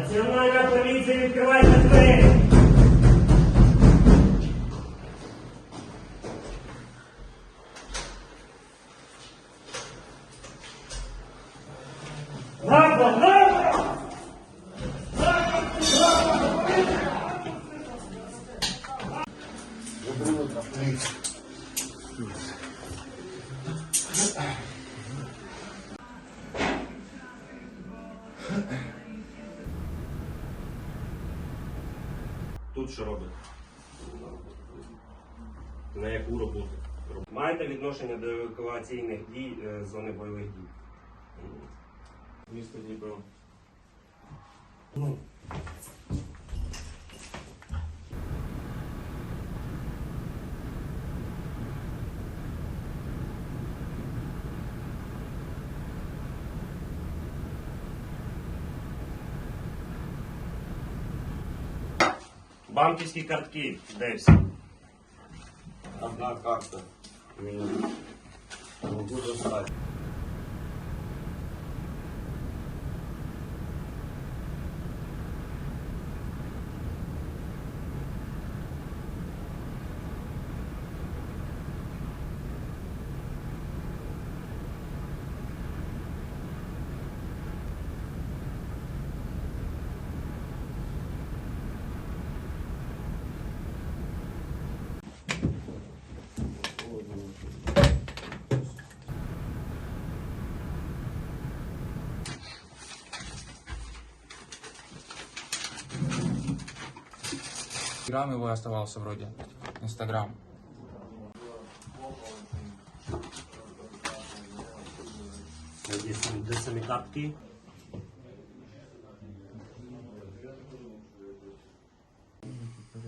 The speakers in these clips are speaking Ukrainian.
Національна поліція відкривайте двері! Напад! Напад! Тут що робите? На яку роботу? Маєте відношення до евакуаційних дій е, з зони бойових дій? Місто Дніпро. Ну, банківські картки, де? Одна карта. Могу достати. Инстаграм его оставался вроде. Инстаграм.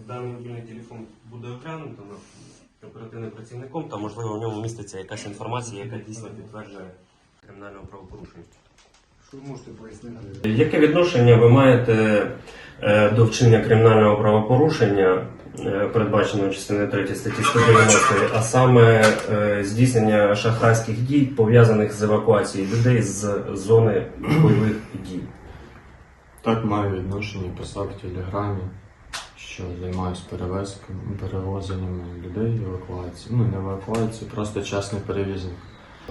Даний мобільний телефон буде оглянуто оперативним працівником, та можливо в ньому міститься якась інформація, яка дійсно підтверджує кримінального правопорушення. Що ви можете пояснити? Яке відношення ви маєте е, до вчинення кримінального правопорушення, е, передбаченого частиною 3 статті 190, а саме е, здійснення шахрайських дій, пов'язаних з евакуацією людей з зони бойових дій? Так маю відношення, писав в телеграмі, що займаюся перевезками, перевозеннями людей евакуації. Ну, не евакуації, просто чесний перевізник.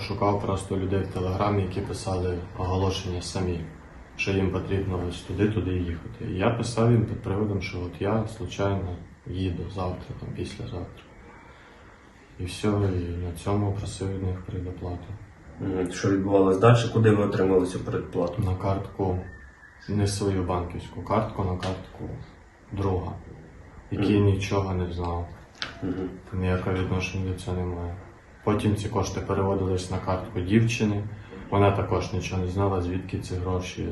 Шукав просто людей в телеграмі, які писали оголошення самі, що їм потрібно ось туди, туди їхати. І я писав їм під приводом, що от я случайно їду завтра, там післязавтра. І все, і на цьому просив від них предоплату. М, Що відбувалось далі? Куди ви отримали цю передплату? На картку, не свою банківську картку, на картку друга, який нічого не знав. Мгм. Ніякого відношення до цього немає. Потім ці кошти переводились на картку дівчини. Вона також нічого не знала, звідки ці гроші.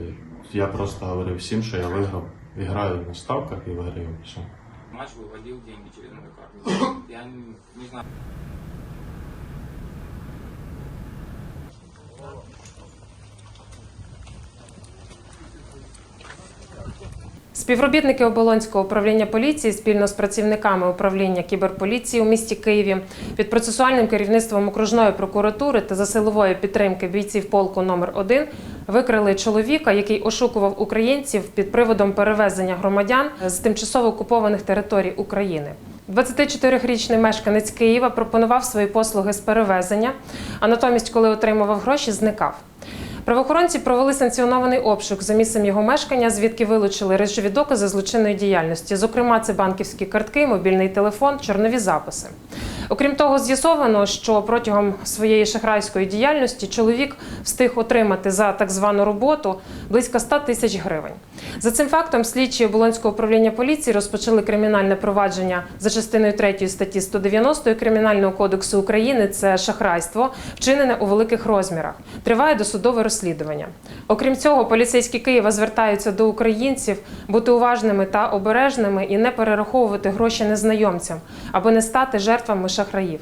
Я просто говорив всім, що я виграв. Граю на ставках і виграю. Все. Матч виводив деньги через мою карту. Я не знаю. Співробітники Оболонського управління поліції спільно з працівниками управління кіберполіції у місті Києві під процесуальним керівництвом окружної прокуратури та за силової підтримки бійців полку номер 1 викрили чоловіка, який ошукував українців під приводом перевезення громадян з тимчасово окупованих територій України. 24-річний мешканець Києва пропонував свої послуги з перевезення, а натомість, коли отримував гроші, зникав. Правоохоронці провели санкціонований обшук за місцем його мешкання, звідки вилучили речові докази злочинної діяльності. Зокрема, це банківські картки, мобільний телефон, чорнові записи. Окрім того, з'ясовано, що протягом своєї шахрайської діяльності чоловік встиг отримати за так звану роботу близько 100 тисяч гривень. За цим фактом слідчі Оболонського управління поліції розпочали кримінальне провадження за частиною 3 статті 190 Кримінального кодексу України. Це шахрайство, вчинене у великих розмірах. Триває досудове розслідування. Окрім цього, поліцейські Києва звертаються до українців бути уважними та обережними і не перераховувати гроші незнайомцям, аби не стати жертвами шахраїв.